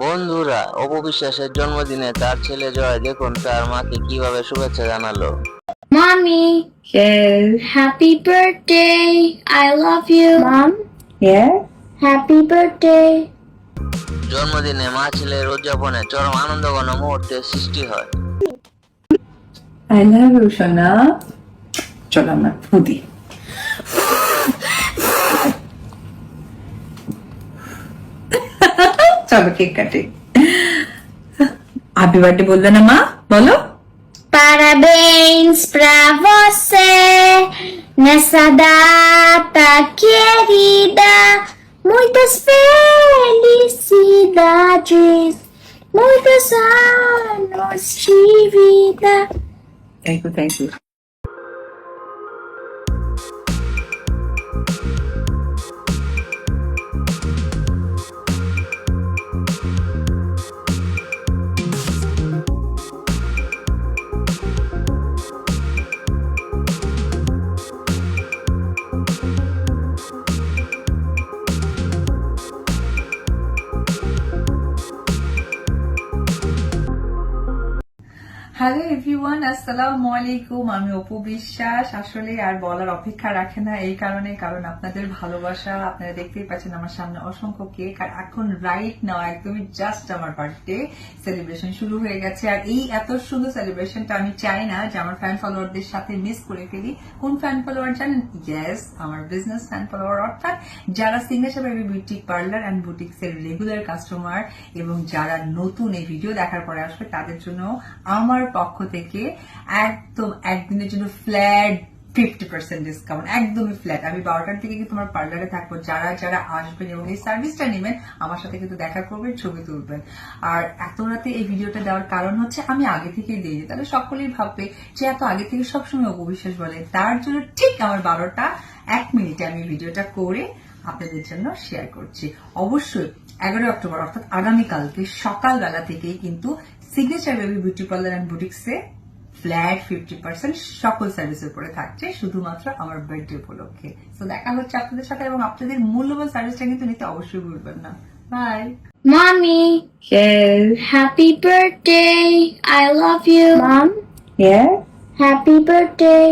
বন্ধুরা অপবিশ্বাসের জন্মদিনে তার ছেলে জয় দেখুন তার মাকে কীভাবে শুভেচ্ছা জানালো happy birthday. I love you. Mom, Yeah. happy birthday. জন্মদিনে মা ছেলের উদযাপনে চরম আনন্দঘন মুহূর্তের সৃষ্টি হয় I love you, সোনা চলো আমরা ফুদি চলো কেক কাটে হ্যাপি বার্থডে বলবে না মা বলো Parabéns pra você nessa data querida. Muitas felicidades, muitos anos de vida. Thank you thank you Hello everyone, আসসালামু আলাইকুম। আমি অপু বিশ্বাস। আসলে আর বলার অপেক্ষা রাখে না এই কারণে, কারণ আপনাদের ভালোবাসা, আপনারা দেখতেই পাচ্ছেন আমার সামনে অসংখ্য কেক। আর এখন রাইট নাও একদমই জাস্ট আমার বার্থডে সেলিব্রেশন শুরু হয়ে গেছে। আর এই এত সুন্দর সেলিব্রেশনটা আমি চাই না যে আমার ফ্যান ফলোয়ারদের সাথে মিস করে ফেলি। কোন ফ্যান ফলোয়ার জানেন? ইয়েস আমার বিজনেস ফ্যান ফলোয়ার অর্থাৎ যারা signature baby beauty parlour and boutiques এর রেগুলার কাস্টমার এবং যারা নতুন এই ভিডিও দেখার পরে আসবে, তাদের জন্য আমার পক্ষ থেকে একদম একদিনের জন্য ফ্ল্যাট ফিফটি পার্সেন্ট ডিসকাউন্ট একদমই ফ্ল্যাট আমি বারোটার থেকে কিন্তু আমার পার্লারে থাকব? যারা যারা আসবেন এবং এই সার্ভিসটা নেবেন, আমার সাথে কিন্তু দেখা করবেন, ছবি তুলবেন। আর এত রাতে এই ভিডিওটা দেওয়ার কারণ হচ্ছে আমি আগে থেকেই দিয়ে দিই। তাহলে সকলেই ভাববে যে এত আগে থেকে সবসময় অপবিশ্বাস বলে। তার জন্য ঠিক আমার বারোটা এক মিনিটে আমি ভিডিওটা করে আপনাদের জন্য শেয়ার করছি। অবশ্যই এগারোই অক্টোবর, অর্থাৎ আগামীকালকে সকালবেলা থেকেই কিন্তু signature baby beauty parlour and বুটিক্সে flat fifty percent সকল সার্ভিসের উপরে থাকছে শুধুমাত্র আমার বার্থডে উপলক্ষে তো দেখা হচ্ছে আপনাদের সাথে এবং আপনাদের মূল্যবান সার্ভিসটা কিন্তু নিতে অবশ্যই ভুলবেন না bye Mommy, Yes. happy birthday. I love you. Mom, Yeah. happy birthday.